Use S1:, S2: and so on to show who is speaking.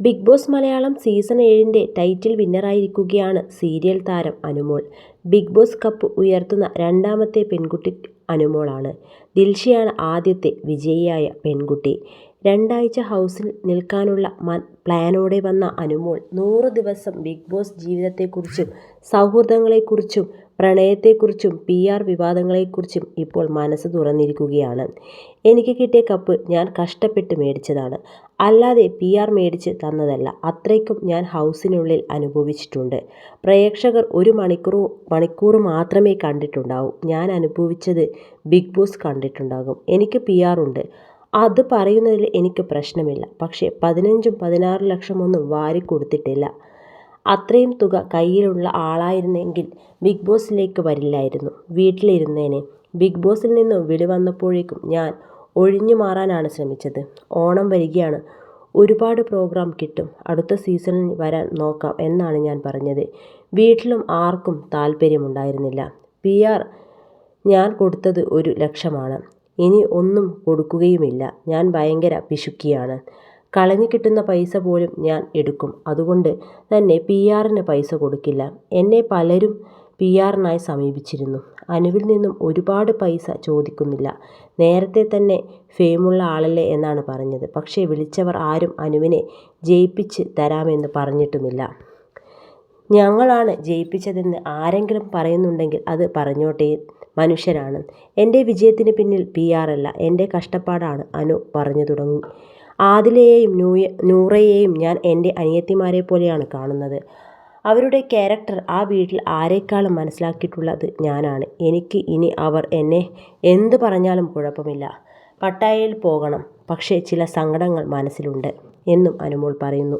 S1: Big boss Malayalam season ഏഴിന്റെ title വിന്നറായിരിക്കുകയാണ് serial താരം അനുമോൾ. ബിഗ് ബോസ് കപ്പ് ഉയർത്തുന്ന രണ്ടാമത്തെ പെൺകുട്ടി അനുമോളാണ്. ദിൽഷയാണ് ആദ്യത്തെ വിജയിയായ പെൺകുട്ടി. രണ്ടാഴ്ച ഹൗസിൽ നിൽക്കാനുള്ള പ്ലാനോടെ വന്ന അനുമോൾ നൂറ് ദിവസം ബിഗ് ബോസ് ജീവിതത്തെക്കുറിച്ചും സൗഹൃദങ്ങളെക്കുറിച്ചും പ്രണയത്തെക്കുറിച്ചും പി ആർ വിവാദങ്ങളെക്കുറിച്ചും ഇപ്പോൾ മനസ്സ് തുറന്നിരിക്കുകയാണ്. എനിക്ക് കിട്ടിയ കപ്പ് ഞാൻ കഷ്ടപ്പെട്ട് മേടിച്ചതാണ്. അല്ലാതെ പി ആർ മേടിച്ച് തന്നതല്ല. അത്രയ്ക്കും ഞാൻ ഹൗസിനുള്ളിൽ അനുഭവിച്ചിട്ടുണ്ട്. പ്രേക്ഷകർ ഒരു മണിക്കൂർ മണിക്കൂർ മാത്രമേ കണ്ടിട്ടുണ്ടാവൂ. ഞാൻ അനുഭവിച്ചത് ബിഗ് ബോസ് കണ്ടിട്ടുണ്ടാകും. എനിക്ക് പി ആർ ഉണ്ട്. അത് പറയുന്നതിൽ എനിക്ക് പ്രശ്നമില്ല. പക്ഷേ പതിനഞ്ചും പതിനാറ് ലക്ഷമൊന്നും വാരിക്കൊടുത്തിട്ടില്ല. അത്രയും തുക കയ്യിലുള്ള ആളായിരുന്നെങ്കിൽ ബിഗ് ബോസിലേക്ക് വരില്ലായിരുന്നു. വീട്ടിലിരുന്നേനെ. ബിഗ് ബോസിൽ നിന്നും വിളി വന്നപ്പോഴേക്കും ഞാൻ ഒഴിഞ്ഞുമാറാനാണ് ശ്രമിച്ചത്. ഓണം വരികയാണ്. ഒരുപാട് പ്രോഗ്രാം കിട്ടും. അടുത്ത സീസണിൽ വരാൻ നോക്കാം എന്നാണ് ഞാൻ പറഞ്ഞത്. വീട്ടിലും ആർക്കും താൽപര്യമുണ്ടായിരുന്നില്ല. പിആർ ഞാൻ കൊടുത്തത് ഒരു ലക്ഷമാണ്. ഇനി ഒന്നും കൊടുക്കുകയുമില്ല. ഞാൻ ഭയങ്കര പിശുക്കിയാണ്. കളഞ്ഞു കിട്ടുന്ന പൈസ പോലും ഞാൻ എടുക്കും. അതുകൊണ്ട് തന്നെ പി ആറിന് പൈസ കൊടുക്കില്ല. എന്നെ പലരും പി ആറിനായി സമീപിച്ചിരുന്നു. അനുവിൽ നിന്നും ഒരുപാട് പൈസ ചോദിക്കുന്നില്ല. നേരത്തെ തന്നെ ഫെയിമുള്ള ആളല്ലേ എന്നാണ് പറഞ്ഞത്. പക്ഷേ വിളിച്ചവർ ആരും അനുവിനെ ജയിപ്പിച്ച് തരാമെന്ന് പറഞ്ഞിട്ടുമില്ല. ഞങ്ങളാണ് ജയിപ്പിച്ചതെന്ന് ആരെങ്കിലും പറയുന്നുണ്ടെങ്കിൽ അത് പറഞ്ഞോട്ടെ മനുഷ്യരാണ്. എന്റെ വിജയത്തിന് പിന്നിൽ പി ആറല്ല എന്റെ കഷ്ടപ്പാടാണ് അനു പറഞ്ഞു തുടങ്ങി. ആദിലയെയും നൂറയെയും ഞാൻ എന്റെ അനിയത്തിമാരെ പോലെയാണ് കാണുന്നത്. അവരുടെ ക്യാരക്ടർ ആ വീട്ടിൽ ആരെക്കാളും മനസ്സിലാക്കിയിട്ടുള്ളത് ഞാനാണ്. എനിക്ക് ഇനി അവർ എന്നെ എന്ത് പറഞ്ഞാലും കുഴപ്പമില്ല. പട്ടായയിൽ പോകണം. പക്ഷേ ചില സങ്കടങ്ങൾ മനസ്സിലുണ്ട് എന്നും അനുമോൾ പറയുന്നു.